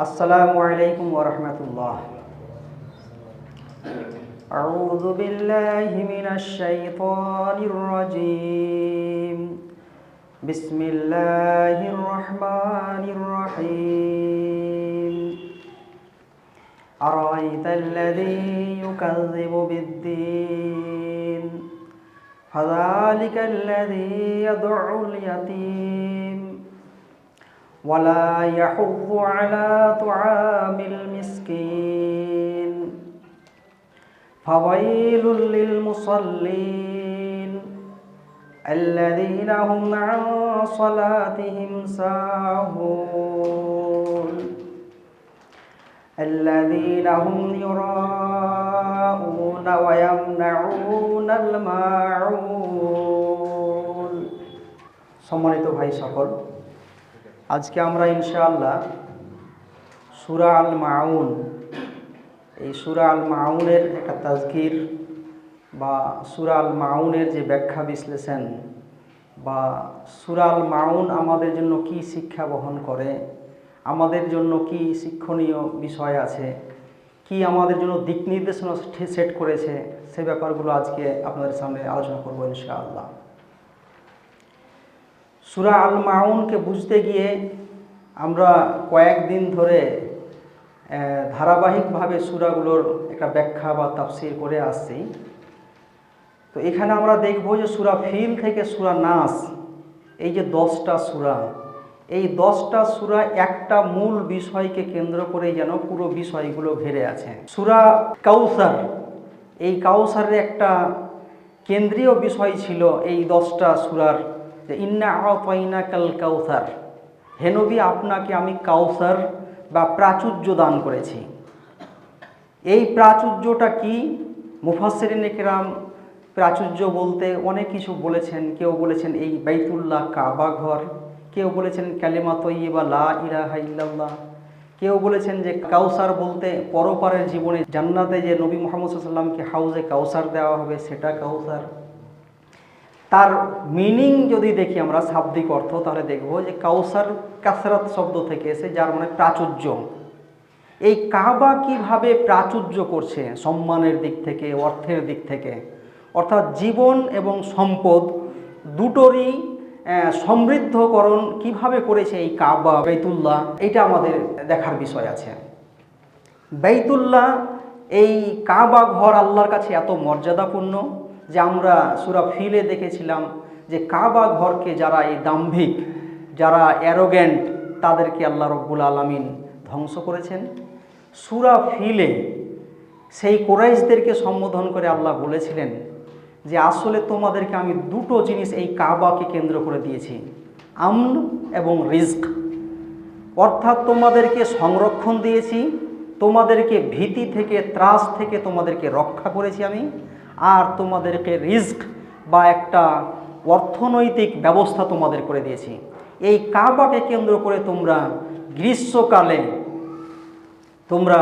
السلام عليكم ورحمة الله. أعوذ بالله من الشيطان الرجيم. بسم الله الرحمن الرحيم. أرأيت الذي يكذب بالدين؟ فذلك الذي يدعو اليتيم. ولا يحض على طعام المسكين فويل للمصلين الذين هم عن صلاتهم ساهون الذين هم يراءون ويمنعون الماعون সম্মানিত ভাই সকল আজকে আমরা ইনশাআল্লাহ সুরা আল মাউন এই সুরা আল মাউনের একটা তাজকির বা সুরা আল মাউনের যে ব্যাখ্যা বিশ্লেষণ বা সুরা আল মাউন আমাদের জন্য কি শিক্ষা বহন করে, আমাদের জন্য কি শিক্ষণীয় বিষয় আছে, কি আমাদের জন্য দিক নির্দেশনা সেট করেছে, সে ব্যাপারগুলো আজকে আপনাদের সামনে আলোচনা করব ইনশাআল্লাহ। সুরা আল মাউনকে বুঝতে গিয়ে আমরা কয়েকদিন ধরে ধারাবাহিকভাবে সুরাগুলোর একটা ব্যাখ্যা বা তাফসির করে আসছি। তো এখানে আমরা দেখব যে সুরা ফিল থেকে সুরা নাস, এই যে দশটা সুরা, এই দশটা সুরা একটা মূল বিষয়কে কেন্দ্র করে যেন পুরো বিষয়গুলো ঘেরে আছে। সুরা কাউসার, এই কাউসারের একটা কেন্দ্রীয় বিষয় ছিল এই দশটা সুরার যে ইন্না আওয়াইনা কাল কাউসার হেনবি আপনাকে আমি কাউসার বা প্রাচুর্য দান করেছি। এই প্রাচুর্যটা কি? মুফাসসিরিন একরাম প্রাচুর্য বলতে অনেক কিছু বলেছেন। কেউ বলেছেন এই বাইতুল্লাহ কাবা ঘর, কেউ বলেছেন কালেমা তৈবা লা ইলাহা ইল্লাল্লাহ, কেউ বলেছেন যে কাউসার বলতে পরপারের জীবনে জান্নাতে যে নবী মোহাম্মদ সাল্লামকে হাউজে কাউসার দেওয়া হবে, সেটা কাউসার। তার মিনিং যদি দেখি আমরা শাব্দিক অর্থ, তাহলে দেখব যে কাউসার কাসরাত শব্দ থেকে এসে যার মানে প্রাচুর্য। এই কাবা কীভাবে প্রাচুর্য করছে? সম্মানের দিক থেকে, অর্থের দিক থেকে। অর্থাৎ জীবন এবং সম্পদ দুটোরই সমৃদ্ধকরণ কীভাবে করেছে এই কাবা, বেতুল্লাহ এটা আমাদের দেখার বিষয় আছে। বেতুল্লাহ, এই কাবা ঘর আল্লাহর কাছে এত মর্যাদাপূর্ণ যে আমরা সুরা ফিলে দেখেছিলাম যে কাবা ঘরকে যারা এই দাম্ভিক, যারা অ্যারোগ্যান্ট তাদেরকে আল্লাহ রব্বুল আলমিন ধ্বংস করেছেন। সুরা ফিলে সেই কোরাইশদেরকে সম্বোধন করে আল্লাহ বলেছিলেন যে আসলে তোমাদেরকে আমি দুটো জিনিস এই কাবাকে কেন্দ্র করে দিয়েছি আমন এবং রিস্ক অর্থাৎ তোমাদেরকে সংরক্ষণ দিয়েছি, তোমাদেরকে ভীতি থেকে, ত্রাস থেকে তোমাদেরকে রক্ষা করেছি আমি আর তোমাদেরকে রিস্ক বা একটা অর্থনৈতিক ব্যবস্থা তোমাদের করে দিয়েছি। এই কাবাকে কেন্দ্র করে তোমরা গ্রীষ্মকালে তোমরা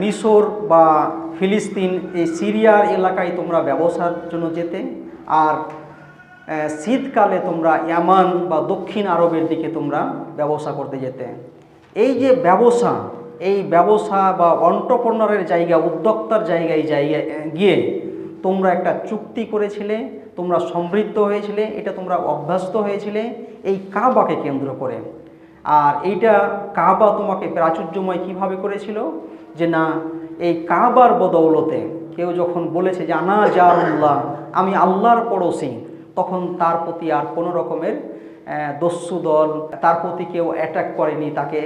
মিশর বা ফিলিস্তিন, এই সিরিয়ার এলাকায় তোমরা ব্যবসার জন্য যেতে আর শীতকালে তোমরা ইয়ামান বা দক্ষিণ আরবের দিকে তোমরা ব্যবসা করতে যেতে। এই যে ব্যবসা, এই ব্যবসা বা অন্টপ্রনারের জায়গা, উদ্যোক্তার জায়গায় জায়গায় গিয়ে তোমরা একটা চুক্তি করেছিলে, তোমরা সমৃদ্ধ হয়েছিলে, এটা তোমরা অভ্যস্ত হয়েছিলে, এই কাবাকে কেন্দ্র করে। আর এইটা কাবা তোমাকে প্রাচুর্যময় কীভাবে করেছিল? যে না, এই কাবার বদৌলতে কেউ যখন বলেছে যে, আনা জারুল্লাহ, আমি আল্লাহর পড়োশি তখন তার প্রতি আর কোনো রকমের দস্যু দল, তার প্রতি কেউ অ্যাটাক করেনি, তাকে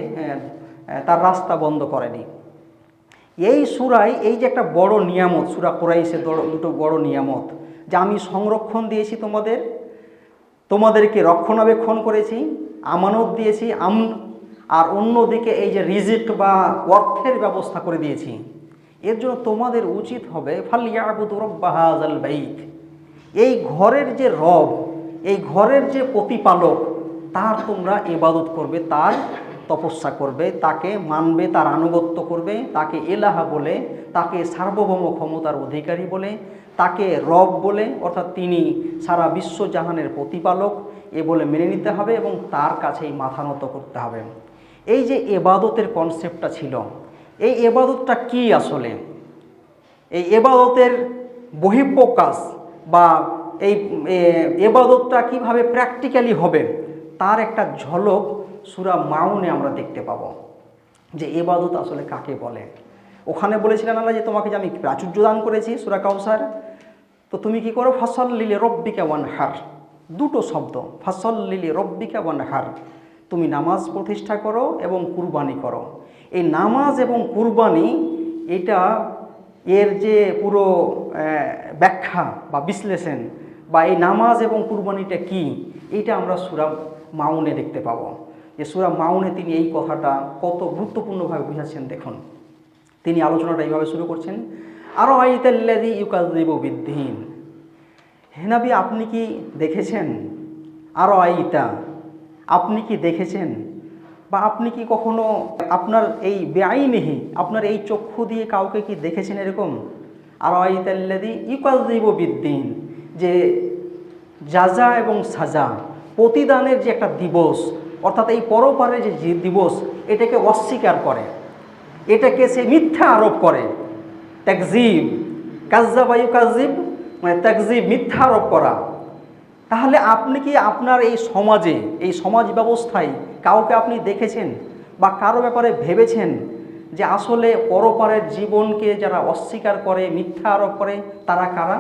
তার রাস্তা বন্ধ করেনি। এই সুরায় এই যে একটা বড় নিয়ামত, সুরা কোরাইশে দুটো বড় নিয়ামত, যে আমি সংরক্ষণ দিয়েছি তোমাদের, তোমাদেরকে রক্ষণাবেক্ষণ করেছি, আমানত দিয়েছি, আম, আর অন্যদিকে এই যে রিজিট বা অর্থের ব্যবস্থা করে দিয়েছি। এর জন্য তোমাদের উচিত হবে ফালিয়াবুদুরব্বাহাজাল বাইক এই ঘরের যে রব, এই ঘরের যে প্রতিপালক, তার তোমরা ইবাদত করবে, তার তপস্যা করবে, তাকে মানবে, তার আনুগত্য করবে, তাকে এলাহা বলে, তাকে সার্বভৌম ক্ষমতার অধিকারী বলে, তাকে রব বলে, অর্থাৎ তিনি সারা বিশ্বজাহানের প্রতিপালক, এ বলে মেনে নিতে হবে এবং তার কাছেই মাথা নত করতে হবে। এই যে এবাদতের কনসেপ্টটা ছিল, এই এবাদতটা কি আসলে? এই এবাদতের বহিঃপ্রকাশ বা এই এবাদতটা কীভাবে প্র্যাকটিক্যালি হবে, তার একটা ঝলক সুরা মাউনে আমরা দেখতে পাবো যে এবাদত আসলে কাকে বলে। ওখানে বলেছিলেন আল্লাহ যে, তোমাকে যে আমি প্রাচুর্য দান করেছি সুরা কাউসার, তো তুমি কি করো? ফসল লিলে রব্বিকা ওয়ান হার দুটো শব্দ ফসল লিলে রব্বিকা ওয়ান হার তুমি নামাজ প্রতিষ্ঠা করো এবং কুরবানি করো। এই নামাজ এবং কুরবানি, এটা এর যে পুরো ব্যাখ্যা বা বিশ্লেষণ বা এই নামাজ এবং কুরবানিটা কি এটা আমরা সুরা মাউনে দেখতে পাবো। যে সুরা মাউনে তিনি এই কথাটা কত গুরুত্বপূর্ণভাবে বুঝাচ্ছেন দেখুন। তিনি আলোচনাটা এইভাবে শুরু করছেন আরও আইতাল্লাদি ইউকাজিব বিদ্ধিন হেনাবি আপনি কি দেখেছেন? আরও আইতা আপনি কি দেখেছেন? বা আপনি কি কখনো আপনার এই বেআইনিহি, আপনার এই চক্ষু দিয়ে কাউকে কি দেখেছেন এরকম? আরও আইতাল্লাদি ইউকাজিব বিদ্দিন, যে যাজা এবং সাজা, প্রতিদানের যে একটা দিবস অর্থাৎ এই পরপারের যে দিবস, এটাকে অস্বীকার করে। এটাকে সে মিথ্যা আরোপ করে। ত্যাকজিব কাজ্জাবায়ু কাজিব মানে ত্যাকজিব মিথ্যা আরোপ করা। তাহলে আপনি কি আপনার এই সমাজে, এই সমাজ ব্যবস্থায় কাউকে আপনি দেখেছেন বা কারও ব্যাপারে ভেবেছেন যে আসলে পরপারের জীবনকে যারা অস্বীকার করে, মিথ্যা আরোপ করে, তারা কারা?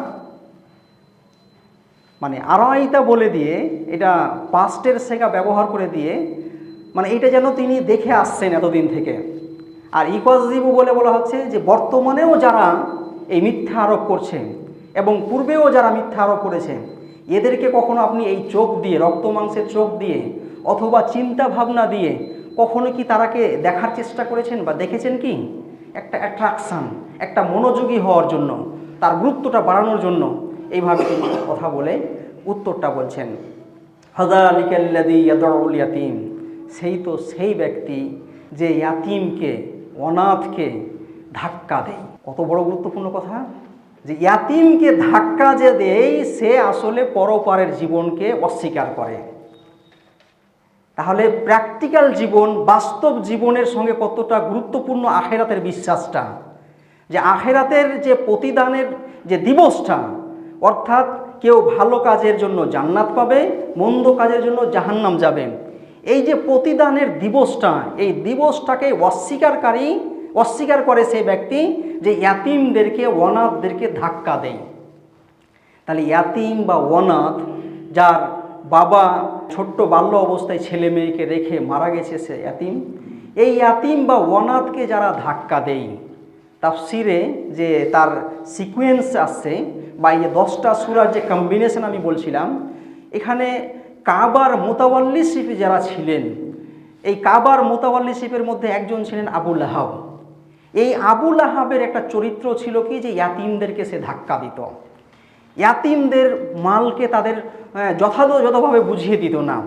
মানে আড়াইটা বলে দিয়ে এটা পাস্টের সেগা ব্যবহার করে দিয়ে মানে এটা যেন তিনি দেখে আসছেন এতদিন থেকে। আর ইকোয়াজিবু বলে বলা হচ্ছে যে বর্তমানেও যারা এই মিথ্যা আরোপ করছে এবং পূর্বেও যারা মিথ্যা আরোপ করেছে, এদেরকে কখনো আপনি এই চোখ দিয়ে, রক্ত মাংসের চোখ দিয়ে অথবা চিন্তা ভাবনা দিয়ে কখনো কি তারাকে দেখার চেষ্টা করেছেন বা দেখেছেন কি? একটা অ্যাট্রাকশান একটা মনোযোগী হওয়ার জন্য, তার গুরুত্বটা বাড়ানোর জন্য এইভাবে তিনি কথা বলে উত্তরটা বলছেন। হজা আলিকাল্লাদি ইয়াদুল ইয়াতিম, সেই তো সেই ব্যক্তি যে ইয়াতিমকে, অনাথকে ধাক্কা দেয়। কত বড় গুরুত্বপূর্ণ কথা। যে ইয়াতিমকে ধাক্কা যে দেয়, সে আসলে পরপারের জীবনকে অস্বীকার করে। তাহলে প্র্যাকটিক্যাল জীবন, বাস্তব জীবনের সঙ্গে কতটা গুরুত্বপূর্ণ আখেরাতের বিশ্বাসটা? যে আখেরাতের যে প্রতিদানের যে দিবসটা অর্থাৎ কেউ ভালো কাজের জন্য জান্নাত পাবে, মন্দ কাজের জন্য জাহান্নাম যাবে। এই যে প্রতিদানের দিবসটা, এই দিবসটাকে অস্বীকারকারী, অস্বীকার করে সেই ব্যক্তি যে ইয়াতিমদেরকে অনাথদেরকে ধাক্কা দেয়। তাহলে ইয়াতিম বা অনাথ যার বাবা ছোট্ট বাল্য অবস্থায় ছেলে মেয়েকে রেখে মারা গেছে সে ইয়াতিম, এই ইয়াতিম বা অনাথকে যারা ধাক্কা দেয়, তাফসিরে যে তার সিকুয়েন্স আসছে বা এই যে দশটা সুরার যে কম্বিনেশন আমি বলছিলাম, এখানে কাবার মোতাওয়াল্লিশিপে যারা ছিলেন, এই কাবার মোতাওয়াল্লিশিপের মধ্যে একজন ছিলেন আবুল আহাব এই আবুল আহাবের একটা চরিত্র ছিল কি যে ইয়াতিমদেরকে সে ধাক্কা দিত। ইয়াতিমদের মালকে তাদের যথাযথভাবে বুঝিয়ে দিত না।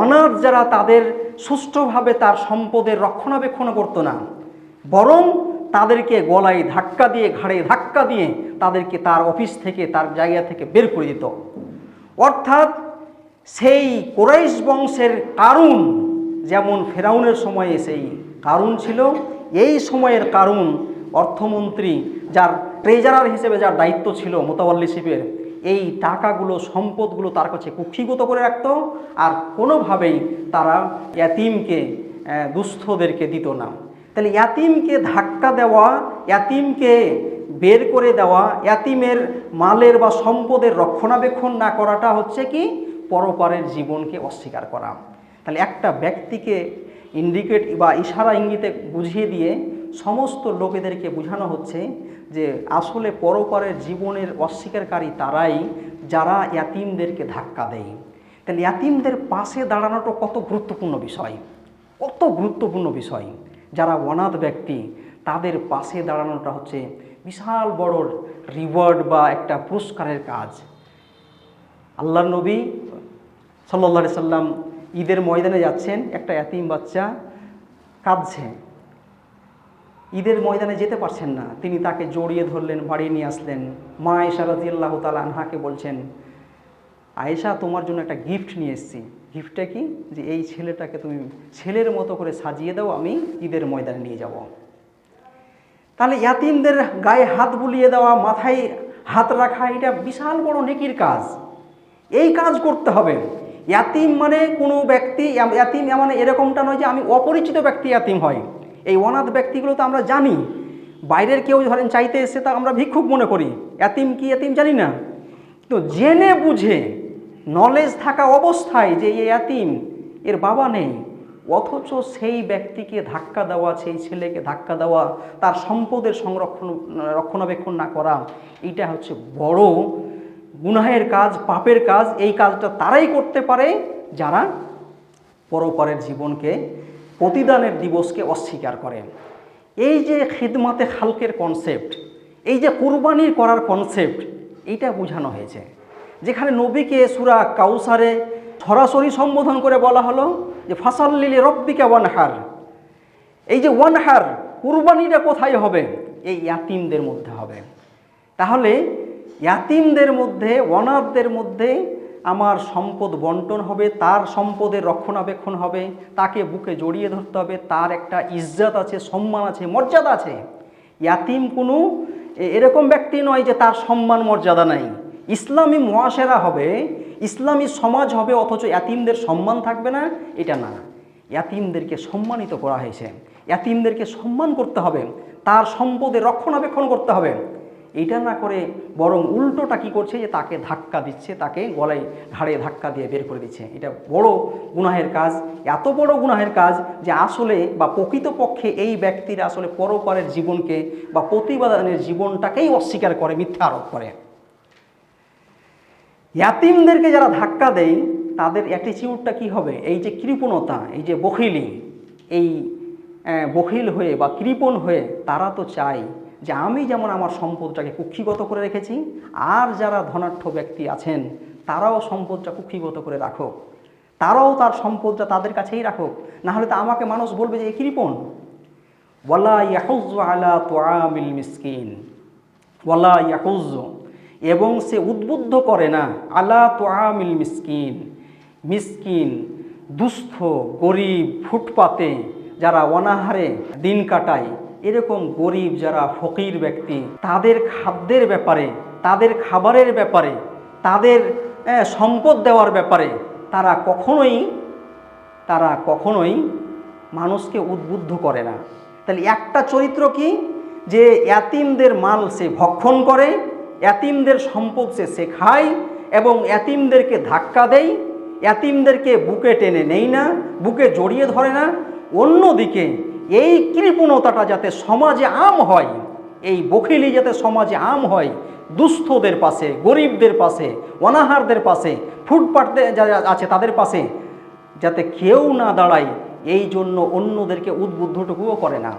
অনাথ যারা তাদের সুষ্ঠুভাবে তার সম্পদের রক্ষণাবেক্ষণ করতো না। বরং তাদেরকে গলায় ধাক্কা দিয়ে ঘাড়ে ধাক্কা দিয়ে তাদেরকে তার অফিস থেকে তার জায়গা থেকে বের করে দিত। অর্থাৎ সেই কোরাইশ বংশের কারুন যেমন ফেরাউনের সময়ে সেই কারুন ছিল এই সময়ের কারুন অর্থমন্ত্রী যার ট্রেজারার হিসেবে যার দায়িত্ব ছিল মোতাবাল্লিশিপের এই টাকাগুলো সম্পদগুলো তার কাছে কুক্ষিগত করে রাখত আর কোনোভাবেই তারা আহ, দুস্থদেরকে দিত না। তাহলে ইয়াতিমকে ধাক্কা দেওয়া, ইয়াতিমকে বের করে দেওয়া, ইয়াতিমের মালের বা সম্পদের রক্ষণাবেক্ষণ না করাটা হচ্ছে কি? পরপারের জীবনকে অস্বীকার করা। তাহলে একটা ব্যক্তিকে ইন্ডিকেট বা ইশারা ইঙ্গিতে বুঝিয়ে দিয়ে সমস্ত লোকেদেরকে বোঝানো হচ্ছে যে আসলে পরপারের জীবনের অস্বীকারী তারাই যারা ইয়াতিমদেরকে ধাক্কা দেয়। তাহলে ইয়াতিমদের পাশে দাঁড়ানোটা কত গুরুত্বপূর্ণ বিষয়? কত গুরুত্বপূর্ণ বিষয়? যারা অনাথ ব্যক্তি, তাদের পাশে দাঁড়ানোটা হচ্ছে বিশাল বড় রিওয়ার্ড বা একটা পুরস্কারের কাজ। আল্লাহ নবী সাল্লা সাল্লাম ঈদের ময়দানে যাচ্ছেন, একটা এতিম বাচ্চা কাঁদছে। ঈদের ময়দানে যেতে পারছেন না, তিনি তাকে জড়িয়ে ধরলেন বাড়ি নিয়ে আসলেন। মা আয়েশা রাজি আল্লাহ তালা আনহাকে বলছেন, আয়েশা, তোমার জন্য একটা গিফট নিয়ে এসেছি। গিফটটা কি? যে এই ছেলেটাকে তুমি ছেলের মতো করে সাজিয়ে দাও, আমি ঈদের ময়দানে নিয়ে যাব। তাহলে ইয়াতিমদের গায়ে হাত বুলিয়ে দেওয়া, মাথায় হাত রাখা, এটা বিশাল বড় নেকির কাজ। এই কাজ করতে হবে। ইয়াতিম মানে কোনো ব্যক্তি, ইয়াতিম মানে এরকমটা নয় যে আমি অপরিচিত ব্যক্তি ইয়াতিম হয় এই অনাথ ব্যক্তিগুলো তো আমরা জানি। বাইরের কেউ ধরেন চাইতে এসে তা আমরা ভিক্ষুক মনে করি। ইয়াতিম কি ইয়াতিম জানি না। তো জেনে বুঝে নলেজ থাকা অবস্থায় যে এই ইয়াতিম, এর বাবা নেই। অথচ সেই ব্যক্তিকে ধাক্কা দেওয়া, সেই ছেলেকে ধাক্কা দেওয়া, তার সম্পদের সংরক্ষণ, রক্ষণাবেক্ষণ না করা, এইটা হচ্ছে বড় গুনাহের কাজ, পাপের কাজ। এই কাজটা তারাই করতে পারে যারা পরপরের জীবনকে, প্রতিদানের দিবসকে অস্বীকার করে। এই যে খিদমাতে খালকের কনসেপ্ট এই যে কুরবানির করার কনসেপ্ট এইটা বোঝানো হয়েছে। যেখানে নবীকে সুরা কাউসারে সরাসরি সম্বোধন করে বলা হলো যে ফাসাল্লিলি রব্বিকা ওয়ানহার। এই যে ওয়ানহার, কুরবানিটা কোথায় হবে? এই ইয়াতিমদের মধ্যে হবে। তাহলে ইয়াতিমদের মধ্যে অনাথদের মধ্যে আমার সম্পদ বন্টন হবে, তার সম্পদের রক্ষণাবেক্ষণ হবে, তাকে বুকে জড়িয়ে ধরতে হবে, তার একটা ইজ্জত আছে, সম্মান আছে, মর্যাদা আছে। ইয়াতিম কোনো এরকম ব্যক্তি নয় যে তার সম্মান মর্যাদা নাই। ইসলামী মহাসেরা হবে, ইসলামী সমাজ হবে, অথচ ইয়াতিমদের সম্মান থাকবে না, এটা না। ইয়াতিমদেরকে সম্মানিত করা হয়েছে। ইয়াতিমদেরকে সম্মান করতে হবে, তার সম্পদের রক্ষণাবেক্ষণ করতে হবে। এটা না করে বরং উল্টোটা কি করছে যে তাকে ধাক্কা দিচ্ছে, তাকে গলায় ঘাড়ে ধাক্কা দিয়ে বের করে দিচ্ছে। এটা বড় গুনাহের কাজ, এত বড় গুনাহের কাজ যে আসলে বা প্রকৃতপক্ষে এই ব্যক্তিরা আসলে পরপারের জীবনকে বা প্রতিবাদনের জীবনটাকেই অস্বীকার করে, মিথ্যা আরোপ করে। ইয়াতিমদেরকে যারা ধাক্কা দেয়, তাদের অ্যাটিচিউডটা কি হবে? এই যে কৃপণতা, এই যে বখিলি, এই বখিল হয়ে বা কৃপণ হয়ে তারা তো চায় যে আমি যেমন আমার সম্পদটাকে কুক্ষিগত করে রেখেছি, আর যারা ধনাঢ্য ব্যক্তি আছেন, তারাও সম্পদটা কুক্ষিগত করে রাখো তারাও তার সম্পদটা তাদের কাছেই রাখো না হলে তো আমাকে মানুষ বলবে যে এ কৃপণ। ওয়ালা ইয়াহুজ আলা তোয়ামিল মিসকিন। ওয়ালা ইয়াহুজ এবং সে উদ্বুদ্ধ করে না, আলা তো আমিল মিসকিন। মিসকিন, দুস্থ, গরিব, ফুটপাতে যারা অনাহারে দিন কাটায়, এরকম গরিব যারা ফকির ব্যক্তি, তাদের খাদ্যের ব্যাপারে, তাদের খাবারের ব্যাপারে, তাদের সম্পদ দেওয়ার ব্যাপারে তারা কখনোই তারা কখনোই মানুষকে উদ্বুদ্ধ করে না। তাহলে একটা চরিত্র কি? যে এতিমদের মাল সে ভক্ষণ করে এতিমদের সম্পদ সে শেখায় এবং এতিমদেরকে ধাক্কা দেয়, এতিমদেরকে বুকে টেনে নেই না, বুকে জড়িয়ে ধরে না। অন্যদিকে এই কৃপণতাটা যাতে সমাজে আম হয়, এই বখিলি যাতে সমাজে আম হয়, দুস্থদের পাশে, গরিবদের পাশে, অনাহারদের পাশে ফুটপাথ যারা আছে তাদের পাশে, যাতে কেউ না দাঁড়ায়, এই জন্য অন্যদেরকে উদ্বুদ্ধটুকুও করে না,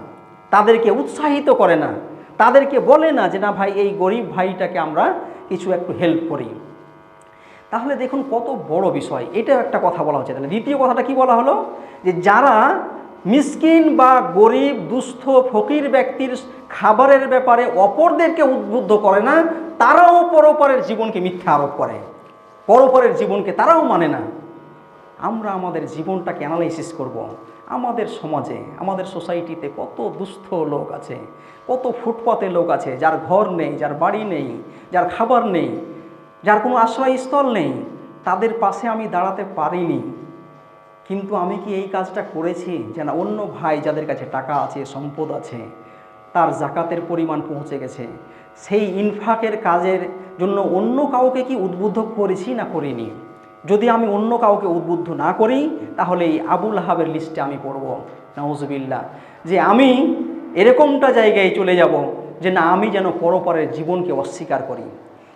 তাদেরকে উৎসাহিত করে না। তাদেরকে বলে না যে, না ভাই, এই গরিব ভাইটাকে আমরা কিছু একটু হেল্প করি। তাহলে দেখুন কত বড় বিষয়। এটা একটা কথা বলা হচ্ছে। তাহলে দ্বিতীয় কথাটা কি বলা হলো? যে, যারা মিসকিন বা গরিব, দুস্থ, ফকির ব্যক্তির খাবারের ব্যাপারে অপরদেরকে উদ্বুদ্ধ করে না, তারাও পরপরের জীবনকে মিথ্যা আরোপ করে। পরপরের জীবনকে তারাও মানে না। আমরা আমাদের জীবনটাকে অ্যানালাইসিস করব। আমাদের সমাজে, আমাদের সোসাইটিতে কত দুস্থ লোক আছে, কত ফুটপাতে লোক আছে, যার ঘর নেই, যার বাড়ি নেই, যার খাবার নেই, যার কোনো আশ্রয়স্থল নেই, তাদের পাশে আমি দাঁড়াতে পারিনি। কিন্তু আমি কি এই কাজটা করেছি যে না, অন্য ভাই যাদের কাছে টাকা আছে, সম্পদ আছে, তার জাকাতের পরিমাণ পৌঁছে গেছে, সেই ইনফাকের কাজের জন্য অন্য কাউকে কি উদ্বুদ্ধ করেছি না করিনি? যদি আমি অন্য কাউকে উদ্বুদ্ধ না করি, তাহলে এই আবুল হাবের লিস্টে আমি পড়ব। নওয়াজবিল্লা যে আমি এরকমটা জায়গায় চলে যাব যে না, আমি যেন পরপরের জীবনকে অস্বীকার করি।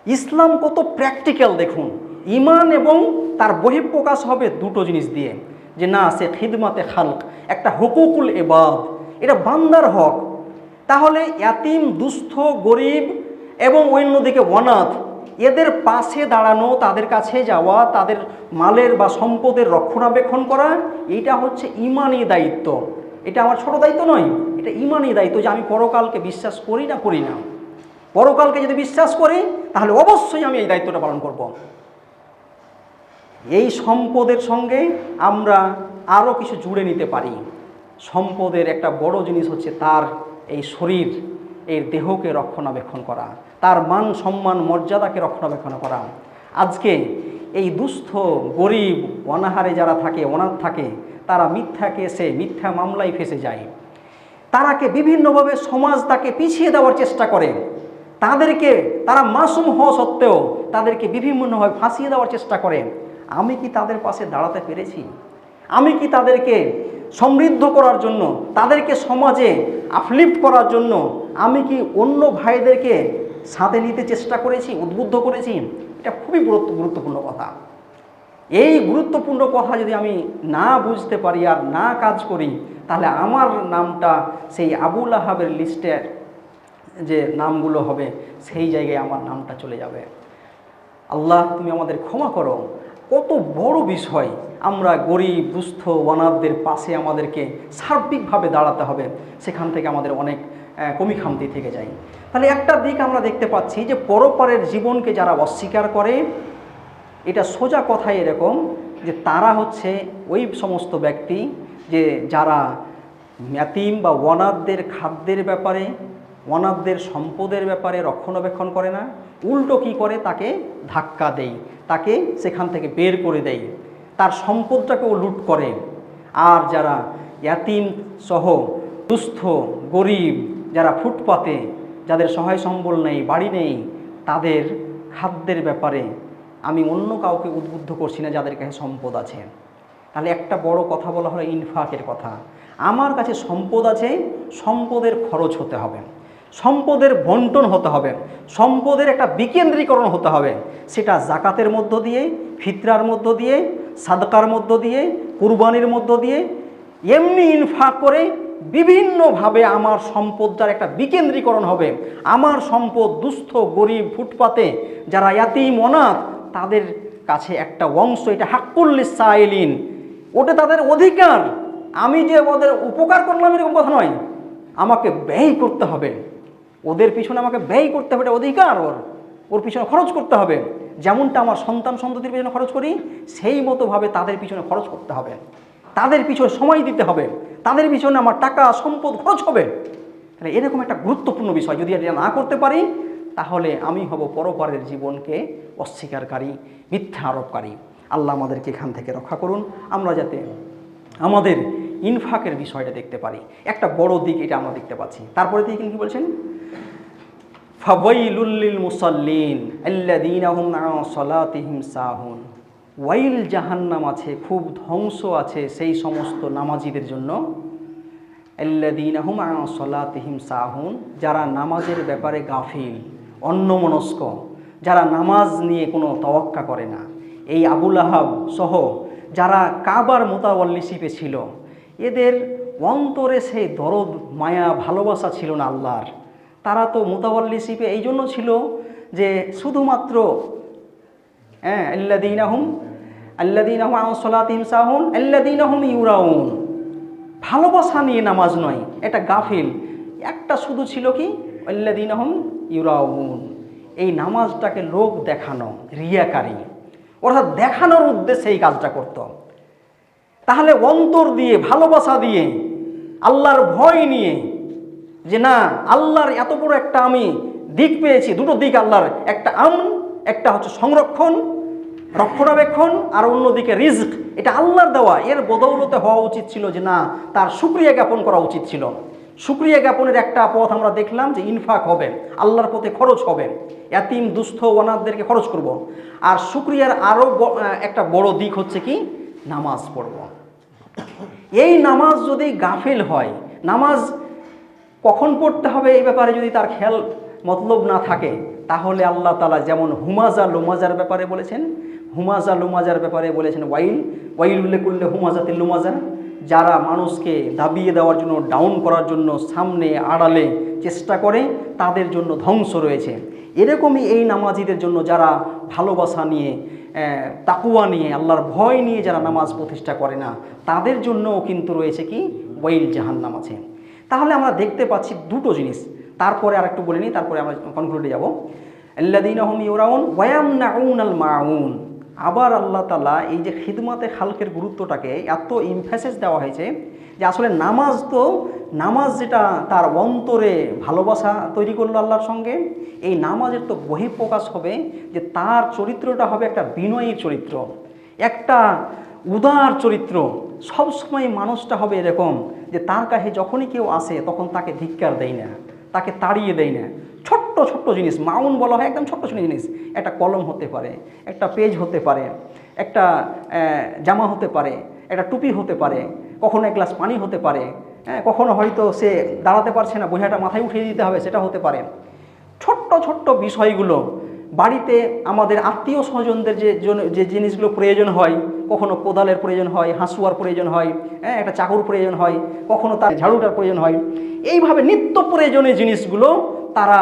ইসলাম কত প্র্যাকটিক্যাল দেখুন। ইমান এবং তার বহিঃপ্রকাশ হবে দুটো জিনিস দিয়ে। যে না, সে খিদমাতে খালক, একটা হুকুকুল এবাদ, এটা বান্দার হক। তাহলে ইয়াতিম, দুস্থ, গরিব এবং অন্যদিকে অনাথ এদের পাশে দাঁড়ানো, তাদের কাছে যাওয়া, তাদের মালের বা সম্পদের রক্ষণাবেক্ষণ করা এইটা হচ্ছে ইমানি দায়িত্ব। এটা আমার ছোট দায়িত্ব নয়, এটা ইমানি দায়িত্ব যে আমি পরকালকে বিশ্বাস করি না করি না। পরকালকে যদি বিশ্বাস করি, তাহলে অবশ্যই আমি এই দায়িত্বটা পালন করব। এই সম্পদের সঙ্গে আমরা আরও কিছু জুড়ে নিতে পারি। সম্পদের একটা বড় জিনিস হচ্ছে তার এই শরীর এই দেহকে রক্ষণাবেক্ষণ করা। তার মান, সম্মান, মর্যাদাকে রক্ষণাবেক্ষণ করা। আজকে এই দুস্থ, গরিব, অনাহারে যারা থাকে, অনাথ থাকে, তারা মিথ্যা কেসে মিথ্যা মামলায় ফেসে যায়। তারাকে বিভিন্নভাবে সমাজ তাকে পিছিয়ে দেওয়ার চেষ্টা করে। তাদেরকে, তারা মাসুম হওয়া সত্ত্বেও তাদেরকে বিভিন্নভাবে ফাঁসিয়ে দেওয়ার চেষ্টা করে। আমি কি তাদের পাশে দাঁড়াতে পেরেছি? আমি কি তাদেরকে সমৃদ্ধ করার জন্য, তাদেরকে সমাজে আপলিফ্ট করার জন্য, আমি কি অন্য ভাইদেরকে সাথে নিতে চেষ্টা করেছি, উদ্বুদ্ধ করেছি, এটা খুবই গুরুত্ব, গুরুত্বপূর্ণ কথা। এই গুরুত্বপূর্ণ কথা যদি আমি না বুঝতে পারি আর না কাজ করি, তাহলে আমার নামটা সেই আবুল আহাবের লিস্টের যে নামগুলো হবে, সেই জায়গায় আমার নামটা চলে যাবে। আল্লাহ, তুমি আমাদের ক্ষমা করো। কত বড় বিষয় আমরা গরিব, দুস্থ, অনাথদের পাশে আমাদেরকে সার্বিকভাবে দাঁড়াতে হবে। সেখান থেকে আমাদের অনেক কমি খামতি থেকে যায়। তাহলে একটা দিক আমরা দেখতে পাচ্ছি যে পরপারের জীবনকে যারা অস্বীকার করে, এটা সোজা কথাই এরকম যে তারা হচ্ছে ওই সমস্ত ব্যক্তি যে যারা ম্যাতিম বা অনাথদের খাদ্যের ব্যাপারে অনাথদের সম্পদের ব্যাপারে রক্ষণাবেক্ষণ করে না, উল্টো কি করে? তাকে ধাক্কা দেয়, তাকে সেখান থেকে বের করে দেয়। তার সম্পদটাকেও লুট করে। আর যারা ইয়াতিম সহ দুস্থ, গরিব যারা ফুটপাতে, যাদের সহায় সম্বল নেই, বাড়ি নেই, তাদের খাদ্যের ব্যাপারে আমি অন্য কাউকে উদ্বুদ্ধ করছি না যাদের কাছে সম্পদ আছে। তাহলে একটা বড় কথা বলা হলো ইনফাকের কথা। আমার কাছে সম্পদ আছে, সম্পদের খরচ হতে হবে। সম্পদের বন্টন হতে হবে। সম্পদের একটা বিকেন্দ্রীকরণ হতে হবে। সেটা জাকাতের মধ্য দিয়ে, ফিতরার মধ্য দিয়ে, সাদকার মধ্য দিয়ে, কুরবানির মধ্য দিয়ে এমনি ইনফাক করে বিভিন্নভাবে আমার সম্পদটার একটা বিকেন্দ্রীকরণ হবে। আমার সম্পদ দুস্থ, গরিব, ফুটপাতে যারা ইয়াতিম, অনাথ, তাদের কাছে একটা অংশ, এটা হাক্কুল্লিস সাইলিন ওটা তাদের অধিকার। আমি যে ওদের উপকার করলাম এরকম কথা নয়। আমাকে ব্যয় করতে হবে। ওদের পিছনে আমাকে ব্যয় করতে হবে, এটা অধিকার ওর। ওর পিছনে খরচ করতে হবে। যেমনটা আমার সন্তান সন্ততির পিছনে খরচ করি, সেই মতোভাবে তাদের পিছনে খরচ করতে হবে। তাদের পিছনে সময় দিতে হবে। তাদের পিছনে আমার টাকা, সম্পদ খরচ হবে। তাহলে এরকম একটা গুরুত্বপূর্ণ বিষয় যদি এটা না করতে পারি, তাহলে আমি হব পরপারের জীবনকে অস্বীকারী, মিথ্যা আরোপকারী। আল্লাহ আমাদেরকে এখান থেকে রক্ষা করুন। আমরা যাতে আমাদের ইনফাকের বিষয়টা দেখতে পারি। একটা বড় দিক এটা আমরা দেখতে পাচ্ছি। তারপরে দিকে কি বলছেন? ফাওয়াইলুল্লিল মুসাল্লিন আল্লাযীনাহুম আন সালাতিহিম সাহুন। ওয়াইল জাহান্নাম আছে, খুব ধ্বংস আছে সেই সমস্ত নামাজিদের জন্য। আল্লাযীনাহুম আন সালাতিহিম সাহুন, যারা নামাজের ব্যাপারে গাফিল, অন্যমনস্ক, যারা নামাজ নিয়ে কোনো তওয়াক্কা করে না। এই আবুল আহাব সহ যারা কাবার মোতাবল্লিশিপে ছিল, এদের অন্তরে সেই দরদ, মায়া, ভালোবাসা ছিল না আল্লাহর। তারা তো মোতাবল্লিশিপে এই জন্য ছিল যে শুধুমাত্র হ্যাঁ আহম ইউরাউন ভালোবাসা নিয়ে নামাজ নয়, এটা গাফিল। একটা শুধু ছিল কি? আল্লাদিন ইউরাউন। এই নামাজটাকে লোক দেখানো, রিয়াকারী। অর্থাৎ দেখানোর উদ্দেশ্যে এই কাজটা করত। তাহলে অন্তর দিয়ে ভালোবাসা দিয়ে, আল্লাহর ভয় নিয়ে, যে না, আল্লাহর এত বড় একটা আমি দিক পেয়েছি, দুটো দিক আল্লাহর, একটা আম একটা হচ্ছে সংরক্ষণ, রক্ষণাবেক্ষণ, আর অন্যদিকে রিস্ক এটা আল্লাহর দেওয়া। এর বদৌলতে হওয়া উচিত ছিল যে না, তার সুক্রিয়া জ্ঞাপন করা উচিত ছিল। সুক্রিয়া জ্ঞাপনের একটা পথ আমরা দেখলাম যে ইনফাক হবে, আল্লাহর পথে খরচ হবে। এতিম দুস্থ অনাথদেরকে খরচ করব। আর সুক্রিয়ার আরও একটা বড় দিক হচ্ছে কি? নামাজ পড়ব। এই নামাজ যদি গাফিল হয়, নামাজ কখন পড়তে হবে এই ব্যাপারে যদি তার খেয়াল, মতলব না থাকে তাহলে আল্লাহ তালা যেমন হুমাজা লুমাজার ব্যাপারে বলেছেন, হুমাজা লুমাজার ব্যাপারে বলেছেন ওয়াইল ওয়াইল উল্লেখ করলে হুমাজাতে লুমাজা, যারা মানুষকে দাবিয়ে দেওয়ার জন্য, ডাউন করার জন্য সামনে আড়ালে চেষ্টা করে, তাদের জন্য ধ্বংস রয়েছে। এরকমই এই নামাজিদের জন্য যারা ভালোবাসা নিয়ে তাকুয়া নিয়ে, আল্লাহর ভয় নিয়ে যারা নামাজ প্রতিষ্ঠা করে না, তাদের জন্যও কিন্তু রয়েছে কি? ওয়াইল জাহান্নাম আছে। তাহলে আমরা দেখতে পাচ্ছি দুটো জিনিস। তারপরে আর একটু বলে নিই, তারপরে আমরা কনক্লুডে যাব। আল মাউন। আবার আল্লাহ তালা এই যে খিদমাতে খালকের গুরুত্বটাকে এত ইমফ্যাসিস দেওয়া হয়েছে যে আসলে নামাজ তো, নামাজ যেটা তার অন্তরে ভালোবাসা তৈরি করল আল্লাহর সঙ্গে, এই নামাজের তো বহিঃপ্রকাশ হবে যে তার চরিত্রটা হবে একটা বিনয়ী চরিত্র, একটা উদার চরিত্র। সবসময় মানুষটা হবে এরকম যে তার কাছে যখনই কেউ আসে তখন তাকে ধিক্কার দেয় না। তাকে তাড়িয়ে দেয় না। ছোট্ট ছোট্ট জিনিস, মাউন বলা হয়, একদম ছোট্ট ছোট জিনিস। একটা কলম হতে পারে, একটা পেজ হতে পারে, একটা জামা হতে পারে, একটা টুপি হতে পারে, কখনো এক গ্লাস পানি হতে পারে হ্যাঁ কখনো হয়তো সে দাঁড়াতে পারছে না, বোঝাটা মাথায় উঠিয়ে দিতে হবে, সেটা হতে পারে। ছোট্ট ছোট্ট বিষয়গুলো বাড়িতে আমাদের আত্মীয় স্বজনদের যে যে জিনিসগুলো প্রয়োজন হয়, কখনো কোদালের প্রয়োজন হয়, হাঁসুয়ার প্রয়োজন হয় হ্যাঁ একটা চাকুর প্রয়োজন হয়, কখনো তার ঝাড়ুটার প্রয়োজন হয়, এইভাবে নিত্য প্রয়োজনীয় জিনিসগুলো তারা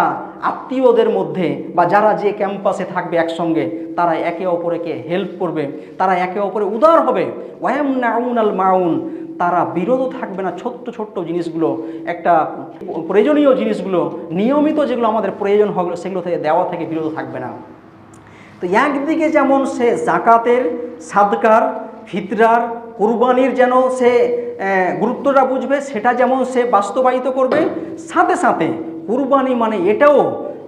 আত্মীয়দের মধ্যে বা যারা যে ক্যাম্পাসে থাকবে একসঙ্গে, তারা একে অপরকে হেল্প করবে, তারা একে অপরে উদার হবে। ওয়াম নাউন আল মাউন তারা বিরত থাকবে না, ছোট্ট ছোট্ট জিনিসগুলো, একটা প্রয়োজনীয় জিনিসগুলো, নিয়মিত যেগুলো আমাদের প্রয়োজন হবে সেগুলো থেকে দেওয়া থেকে বিরত থাকবে না। তো একদিকে যেমন সে জাকাতের সাদকার, ফিতরার, কুরবানির যেন সে গুরুত্বটা বুঝবে, সেটা যেমন সে বাস্তবায়িত করবে, সাথে সাথে কুরবানি মানে এটাও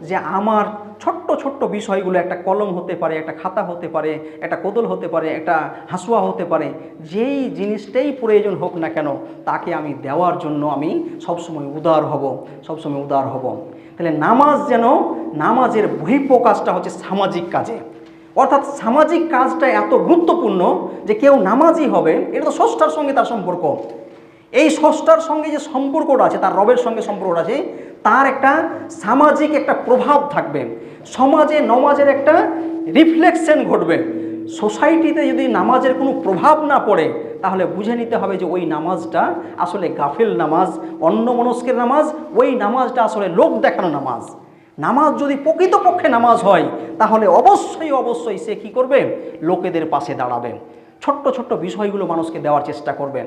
যে আমার ছোট্ট ছোট্ট বিষয়গুলো, একটা কলম হতে পারে, একটা খাতা হতে পারে, একটা কোদল হতে পারে, একটা হাসুয়া হতে পারে, যেই জিনিসটাই প্রয়োজন হোক না কেন, তাকে আমি দেওয়ার জন্য আমি সবসময় উদার হব, সবসময় উদার হব। তাহলে নামাজ যেন, নামাজের বহিঃপ্রকাশটা হচ্ছে সামাজিক কাজে। অর্থাৎ সামাজিক কাজটা এত গুরুত্বপূর্ণ যে কেউ নামাজই হবে, এটা তো ষষ্ঠার সঙ্গে তার সম্পর্ক। এই ষষ্ঠার সঙ্গে যে সম্পর্কটা আছে, তার রবের সঙ্গে সম্পর্কটা আছে, তার একটা সামাজিক একটা প্রভাব থাকবে। সমাজে, নমাজের একটা রিফ্লেকশন ঘটবে। সোসাইটিতে যদি নামাজের কোনো প্রভাব না পড়ে, তাহলে বুঝে নিতে হবে যে ওই নামাজটা আসলে গাফিল নামাজ অন্য মনস্কের নামাজ, ওই নামাজটা আসলে লোক দেখানো নামাজ। নামাজ যদি প্রকৃতপক্ষে নামাজ হয়, তাহলে অবশ্যই অবশ্যই সে কি করবে? লোকেদের পাশে দাঁড়াবে। ছোট্ট ছোট্ট বিষয়গুলো মানুষকে দেওয়ার চেষ্টা করবেন।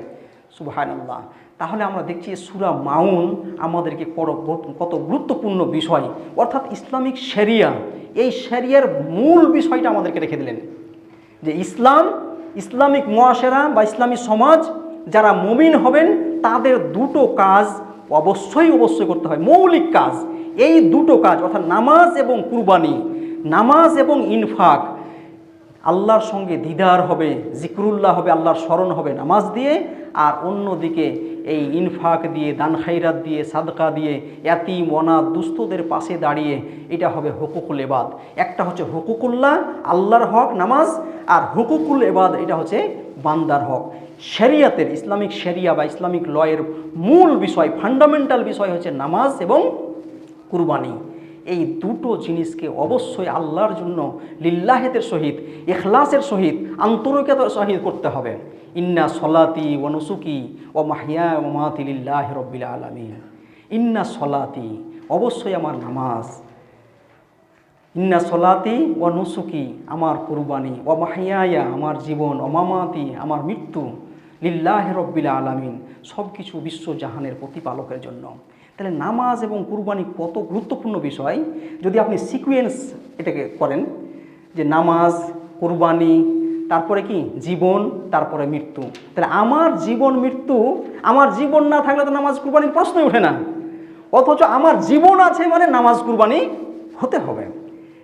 আল্লাহ তাহলে আমরা দেখছি সুরা মাউন আমাদেরকে কত- কত গুরুত্বপূর্ণ বিষয়। অর্থাৎ ইসলামিক শরিয়া, এই শেরিয়ার মূল বিষয়টা আমাদেরকে রেখে দিলেন। যে ইসলাম, ইসলামিক মহাসেরা বা ইসলামী সমাজ, যারা মুমিন হবেন, তাদের দুটো কাজ অবশ্যই অবশ্যই করতে হয়। মৌলিক কাজ, এই দুটো কাজ, অর্থাৎ নামাজ এবং কুরবানি, নামাজ এবং ইনফাক। আল্লাহর সঙ্গে দিদার হবে, জিকরুল্লাহ হবে, আল্লাহর স্মরণ হবে নামাজ দিয়ে, আর অন্যদিকে এই ইনফাক দিয়ে, দান খাইরাত দিয়ে, সাদকা দিয়ে এতি মনা দুস্থদের পাশে দাঁড়িয়ে এটা হবে হুকুকুল এবাদ একটা হচ্ছে হুকুকুল্লাহ, আল্লাহর হক, নামাজ, আর হুকুকুল এবাদ এটা হচ্ছে বান্দার হক। শরিয়াতের, ইসলামিক শরিয়া বা ইসলামিক লয়ের মূল বিষয় ফান্ডামেন্টাল বিষয় হচ্ছে নামাজ এবং কুরবানি। এই দুটো জিনিসকে অবশ্যই আল্লাহর জন্য লিল্লাহেতের সহিত এখলাসের সহিত, আন্তরিকতার সহিত করতে হবে। ইন্না সলাতি ও নুসুকি ও মাহিয়া ও মাতি লিল্লাহ রব্বিল আলমিন। ইন্না সলাতি, অবশ্যই আমার নামাজ। ইন্না সলাতি ও নুসুকি, আমার কুরবানি। ও মাহিয়ায়া আমার জীবন। অমামাতি আমার মৃত্যু। লিল্লাহ রব্বিল আলামিন সব কিছু বিশ্বজাহানের প্রতিপালকের জন্য। তাহলে নামাজ এবং কুরবানি কত গুরুত্বপূর্ণ বিষয়? যদি আপনি সিকুয়েন্স এটাকে করেন, যে নামাজ, কুরবানি তারপরে কি? জীবন, তারপরে মৃত্যু। তাহলে আমার জীবন, মৃত্যু, আমার জীবন না থাকলে তো নামাজ কুরবানির প্রশ্নই ওঠে না। অথচ আমার জীবন আছে মানে নামাজ কুরবানি হতে হবে।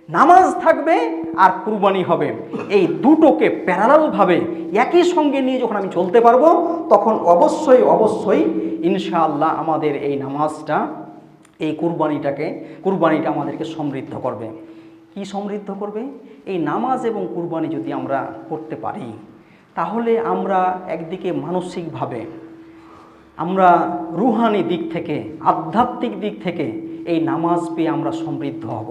নামাজ থাকবে আর কুরবানি হবে। এই দুটোকে প্যারালালভাবে একই সঙ্গে নিয়ে যখন আমি চলতে পারব, তখন অবশ্যই অবশ্যই ইনশাআল্লাহ আমাদের এই নামাজটা, এই কুরবানিটাকে, কুরবানিটা আমাদেরকে সমৃদ্ধ করবে। কি সমৃদ্ধ করবে? এই নামাজ এবং কুরবানি যদি আমরা করতে পারি, তাহলে আমরা একদিকে মানসিকভাবে, আমরা রুহানি দিক থেকে, আধ্যাত্মিক দিক থেকে এই নামাজ পেয়ে আমরা সমৃদ্ধ হব।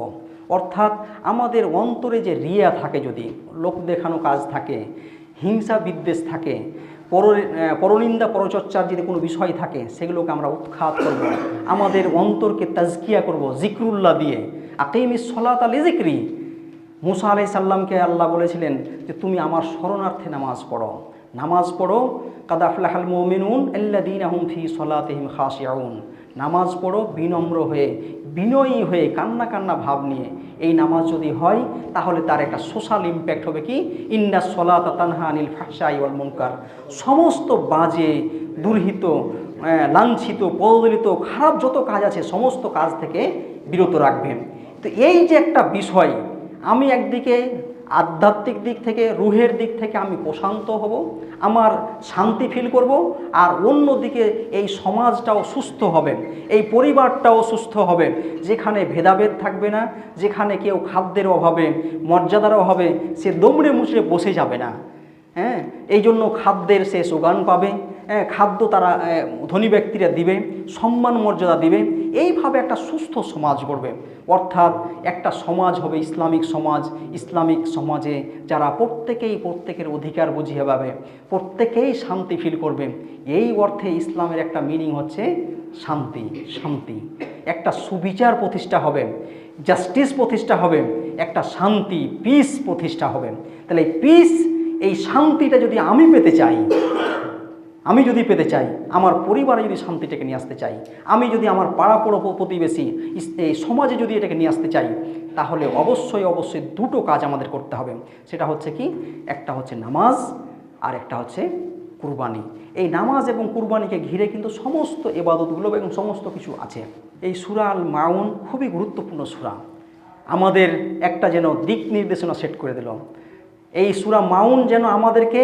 অর্থাৎ আমাদের অন্তরে যে রিয়া থাকে যদি, লোক দেখানো কাজ থাকে, হিংসা বিদ্বেষ থাকে, পর পরনিন্দা পরচর্চার যদি কোনো বিষয় থাকে, সেগুলোকে আমরা উৎখাত করব। আমাদের অন্তরকে তাজকিয়া করব, জিক্রুল্লাহ দিয়ে আকিমিস সলাত আলি জিক্রি। মুসা আলাই সাল্লামকে আল্লাহ বলেছিলেন যে, তুমি আমার শরণার্থে নামাজ পড়ো। নামাজ পড়ো কাদাফলাহাল মোমিনুন আল্লাদিন আহম ফি সলাতহিম খাসিয়াউন নামাজ পড়ো বিনম্র হয়ে, বিনয়ী হয়ে, কান্না কান্না ভাব নিয়ে। এই নামাজ যদি হয়, তাহলে তার একটা সোশ্যাল ইম্প্যাক্ট হবে কি? ইন্না সলাত তানহা আনিল ফাহসাই ওয়াল মুনকার। সমস্ত বাজে, দুর্হিত লাঞ্ছিত পদদলিত খারাপ যত কাজ আছে, সমস্ত কাজ থেকে বিরত রাখবেন। তো এই যে একটা বিষয়, আমি একদিকে আধ্যাত্মিক দিক থেকে, রুহের দিক থেকে আমি প্রশান্ত হব, আমার শান্তি ফিল করব, আর অন্যদিকে এই সমাজটাও সুস্থ হবে এই পরিবারটাও সুস্থ হবে যেখানে ভেদাভেদ থাকবে না, যেখানে কেউ খাদ্যের অভাবে, মর্যাদার অভাবে সে দমড়ে মুচড়ে বসে যাবে না। হ্যাঁ? এই জন্য খাদ্যের সে যোগান পাবে খাদ্য তারা ধনী ব্যক্তিরা দিবে, সম্মান মর্যাদা দিবে, এইভাবে একটা সুস্থ সমাজ গড়বে। অর্থাৎ একটা সমাজ হবে ইসলামিক সমাজ, ইসলামিক সমাজে যারা প্রত্যেকেই প্রত্যেকের অধিকার বুঝিয়ে পাবে, প্রত্যেকেই শান্তি ফিল করবে। এই অর্থে ইসলামের একটা মিনিং হচ্ছে শান্তি শান্তি। একটা সুবিচার প্রতিষ্ঠা হবে জাস্টিস প্রতিষ্ঠা হবে, একটা শান্তি পিস প্রতিষ্ঠা হবে। তাহলে পিস এই শান্তিটা যদি আমি পেতে চাই আমি যদি পেতে চাই, আমার পরিবারে যদি শান্তিটাকে নিয়ে আসতে চাই, আমি যদি আমার পাড়া প্রতিবেশী এই সমাজে যদি এটাকে নিয়ে আসতে চাই, তাহলে অবশ্যই অবশ্যই দুটো কাজ আমাদের করতে হবে। সেটা হচ্ছে কি? একটা হচ্ছে নামাজ, আর একটা হচ্ছে কুরবানি। এই নামাজ এবং কুরবানিকে ঘিরে কিন্তু সমস্ত এবাদতগুলো এবং সমস্ত কিছু আছে। এই সুরা আল মাউন খুবই গুরুত্বপূর্ণ সুরা। আমাদের একটা যেন দিক নির্দেশনা সেট করে দিল। এই সুরা মাউন যেন আমাদেরকে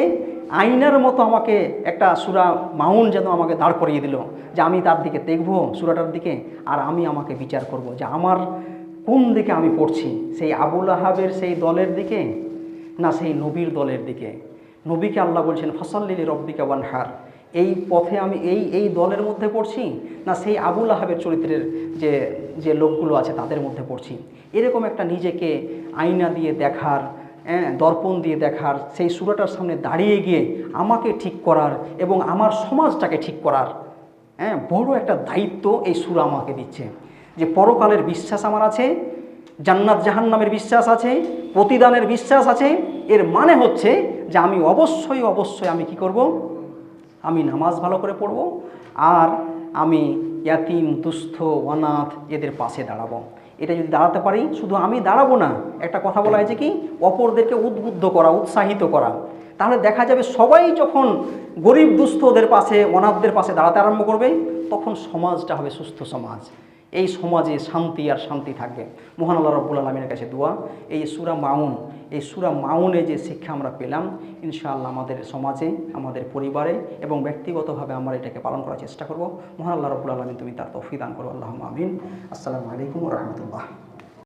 আইনার মতো আমাকে একটা সুরা মাউন যেন আমাকে দাঁড় করিয়ে দিল, যে আমি তার দিকে দেখব সুরাটার দিকে আর আমি আমাকে বিচার করব। যে আমার কোন দিকে আমি পড়ছি, সেই আবুল আহাবের সেই দলের দিকে না সেই নবীর দলের দিকে? নবীকে আল্লাহ বলছেন ফসল্লিলি রব্বিকা ওয়ানহার। এই পথে আমি এই এই দলের মধ্যে পড়ছি না সেই আবুল আহাবের চরিত্রের যে যে লোকগুলো আছে তাদের মধ্যে পড়ছি? এরকম একটা নিজেকে আয়না দিয়ে দেখার দর্পণ দিয়ে দেখার, সেই সুরাটার সামনে দাঁড়িয়ে গিয়ে আমাকে ঠিক করার এবং আমার সমাজটাকে ঠিক করার হ্যাঁ বড় একটা দায়িত্ব এই সুরা আমাকে দিচ্ছে। যে পরকালের বিশ্বাস আমার আছে, জান্নাত জাহান্নামের বিশ্বাস আছে, প্রতিদানের বিশ্বাস আছে, এর মানে হচ্ছে যে আমি অবশ্যই অবশ্যই আমি কি করব? আমি নামাজ ভালো করে পড়ব আর আমি ইয়াতিম, দুস্থ, অনাথ এদের পাশে দাঁড়াবো। এটা যদি দাঁড়াতে পারি, শুধু আমি দাঁড়াবো না, একটা কথা বলা হয়েছে কি, অপরদেরকে উদ্বুদ্ধ করা, উৎসাহিত করা। তাহলে দেখা যাবে সবাই যখন গরিব দুস্থদের পাশে, অনাথদের পাশে দাঁড়াতে আরম্ভ করবে, তখন সমাজটা হবে সুস্থ সমাজ। এই সমাজে শান্তি আর শান্তি থাকবে মহান আল্লাহ রব্বুল আলমীর কাছে দোয়া। এই সুরা মাউন, এই সুরা মাউনে যে শিক্ষা আমরা পেলাম, ইনশাআল্লাহ আমাদের সমাজে, আমাদের পরিবারে এবং ব্যক্তিগতভাবে আমরা এটাকে পালন করার চেষ্টা করব। মহান আল্লাহ রব্বুল আলমী তুমি তার তফিদান করো। আল্লাহ আমিন। আসসালামু আলাইকুম রহমতুল্লাহ।